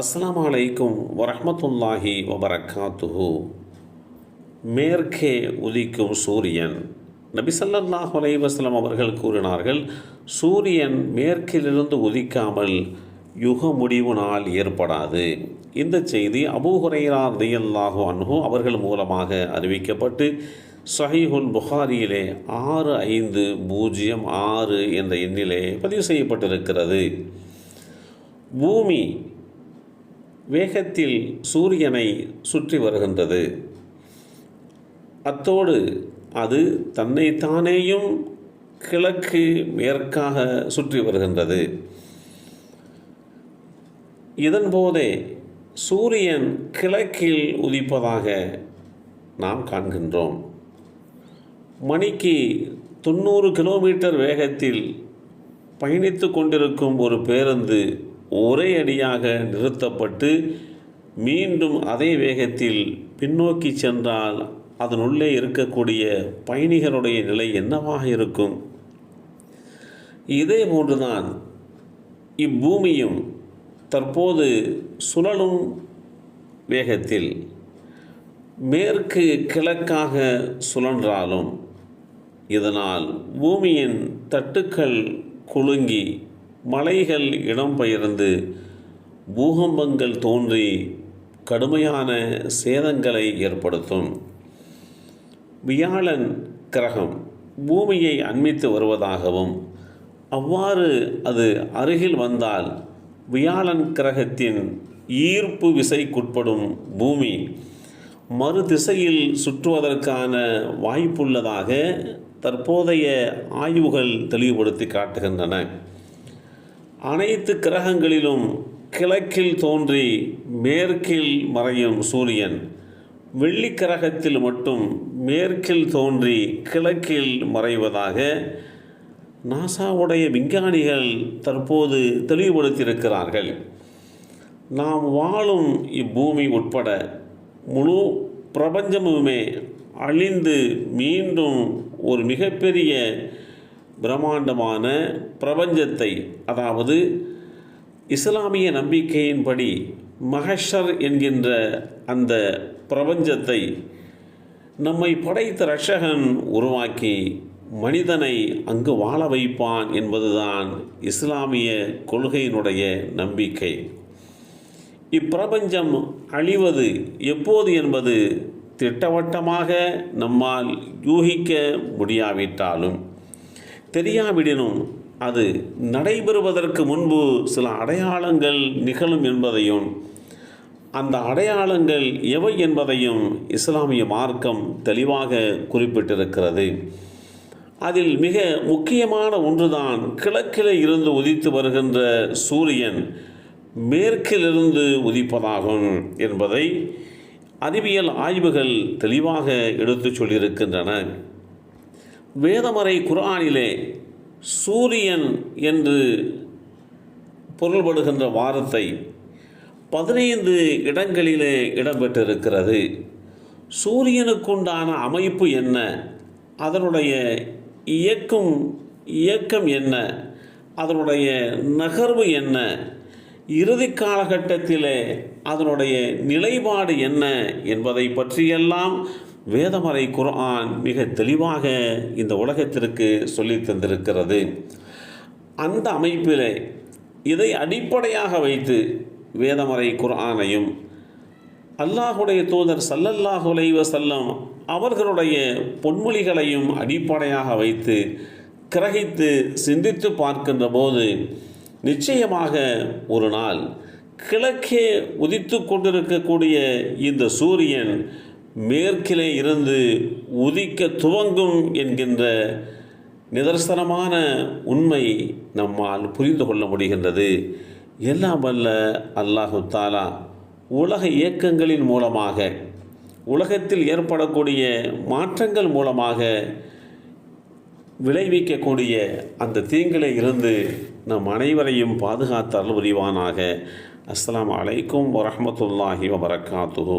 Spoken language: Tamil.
அஸ்லாம் அலைக்கும் வரமத்துல்லாஹி வபரகாத்துஹு. மேற்கே உதிக்கும் சூரியன். நபிசல்லாஹ் ஸல்லல்லாஹு அவர்கள் கூறினார்கள் சூரியன் மேற்கிலிருந்து உதிக்காமல் யுக முடிவு நாள் ஏற்படாது. இந்த செய்தி அபூ தையல்லாஹு ரலியல்லாஹு அன்ஹு அவர்கள் மூலமாக அறிவிக்கப்பட்டு சஹீஹுல் புகாரியிலே ஆறு ஐந்து பூஜ்ஜியம் ஆறு என்ற எண்ணிலே பதிவு செய்யப்பட்டிருக்கிறது. பூமி வேகத்தில் சூரியனை சுற்றி வருகின்றது. அத்தோடு அது தன்னைத்தானேயும் கிழக்கு மேற்காக சுற்றி வருகின்றது. இதன் போதே சூரியன் கிழக்கில் உதிப்பதாக நாம் காண்கின்றோம். மணிக்கு தொண்ணூறு கிலோமீட்டர் வேகத்தில் பயணித்து கொண்டிருக்கும் ஒரு பேருந்து ஒரே அடியாக நிறுத்தப்பட்டு மீண்டும் அதே வேகத்தில் பின்னோக்கி சென்றால் அதனுள்ளே இருக்கக்கூடிய பயணிகளுடைய நிலை என்னவாக இருக்கும்? இதே போன்றுதான் இப்பூமியும் தற்போது சுழலும் வேகத்தில் மேற்கு கிழக்காக சுழன்றாலும் இதனால் பூமியின் தட்டுக்கள் குலுங்கி மலைகள் இடம்பெயர்ந்து பூகம்பங்கள் தோன்றி கடுமையான சேதங்களை ஏற்படுத்தும். வியாழன் கிரகம் பூமியை அண்மித்து வருவதாகவும் அவ்வாறு அது அருகில் வந்தால் வியாழன் கிரகத்தின் ஈர்ப்பு விசைக்குட்படும் பூமி மறு திசையில் சுற்றுவதற்கான வாய்ப்புள்ளதாக தற்போதைய ஆய்வுகள் தெளிவுபடுத்தி காட்டுகின்றன. அனைத்து கிரகங்களிலும் கிழக்கில் தோன்றி மேற்கில் மறையும் சூரியன் வெள்ளி கிரகத்தில் மட்டும் மேற்கில் தோன்றி கிழக்கில் மறைவதாக நாசாவுடைய விஞ்ஞானிகள் தற்போது தெளிவுபடுத்தியிருக்கிறார்கள். நாம் வாழும் இப்பூமி உட்பட முழு பிரபஞ்சமுமே அழிந்து மீண்டும் ஒரு மிகப்பெரிய பிரம்மாண்டமான பிரபஞ்சத்தை அதாவது இஸ்லாமிய நம்பிக்கையின்படி மகஷர் என்கின்ற அந்த பிரபஞ்சத்தை நம்மை படைத்த ரஷகன் உருவாக்கி மனிதனை அங்கு வாழ வைப்பான் என்பதுதான் இஸ்லாமிய கொள்கையினுடைய நம்பிக்கை. இப்பிரபஞ்சம் அழிவது எப்போது என்பது திட்டவட்டமாக நம்மால் யூகிக்க முடியாவிட்டாலும் தெரியாவிடனும் அது நடைபெறுவதற்கு முன்பு சில அடையாளங்கள் நிகழும் என்பதையும் அந்த அடையாளங்கள் எவை என்பதையும் இஸ்லாமிய மார்க்கம் தெளிவாக குறிப்பிட்டிருக்கிறது. அதில் மிக முக்கியமான ஒன்றுதான் கிழக்கில் இருந்து உதித்து வருகின்ற சூரியன் மேற்கிலிருந்து உதிப்பதாகும் என்பதை அறிவியல் ஆய்வுகள் தெளிவாக எடுத்துச் சொல்லியிருக்கின்றன. வேதமறை குரானிலே சூரியன் என்று பொருள்படுகின்ற வாரத்தை பதினைந்து இடங்களிலே இடம்பெற்றிருக்கிறது. சூரியனுக்குண்டான அமைப்பு என்ன? அதனுடைய இயக்கும் இயக்கம் என்ன? அதனுடைய நகர்வு என்ன? இறுதி காலகட்டத்திலே அதனுடைய நிலைப்பாடு என்ன என்பதை பற்றியெல்லாம் வேதமறை குர்ஆன் மிக தெளிவாக இந்த உலகத்திற்கு சொல்லி தந்திருக்கிறது. அந்த அமைப்பில் இதை அடிப்படையாக வைத்து வேதமறை குரானையும் அல்லாஹுடைய தூதர் சல்லல்லாஹு செல்லம் அவர்களுடைய பொன்மொழிகளையும் அடிப்படையாக வைத்து கிரகித்து சிந்தித்து பார்க்கின்ற போது நிச்சயமாக ஒரு நாள் கிழக்கே உதித்து கொண்டிருக்கக்கூடிய இந்த சூரியன் மேற்கிலே இருந்து உதிக்க துவங்கும் என்கின்ற நிதர்சனமான உண்மை நம்மால் புரிந்து கொள்ள முடிகின்றது. எல்லாம் வல்ல அல்லாஹு தாலா உலக இயக்கங்களின் மூலமாக உலகத்தில் ஏற்படக்கூடிய மாற்றங்கள் மூலமாக விளைவிக்கக்கூடிய அந்த தீங்கிலே இருந்து நம் அனைவரையும் பாதுகாத்தால் புரிவானாக. அஸ்லாம் அலைக்கும் வரமத்துல்லாஹி வபரகாத்துஹு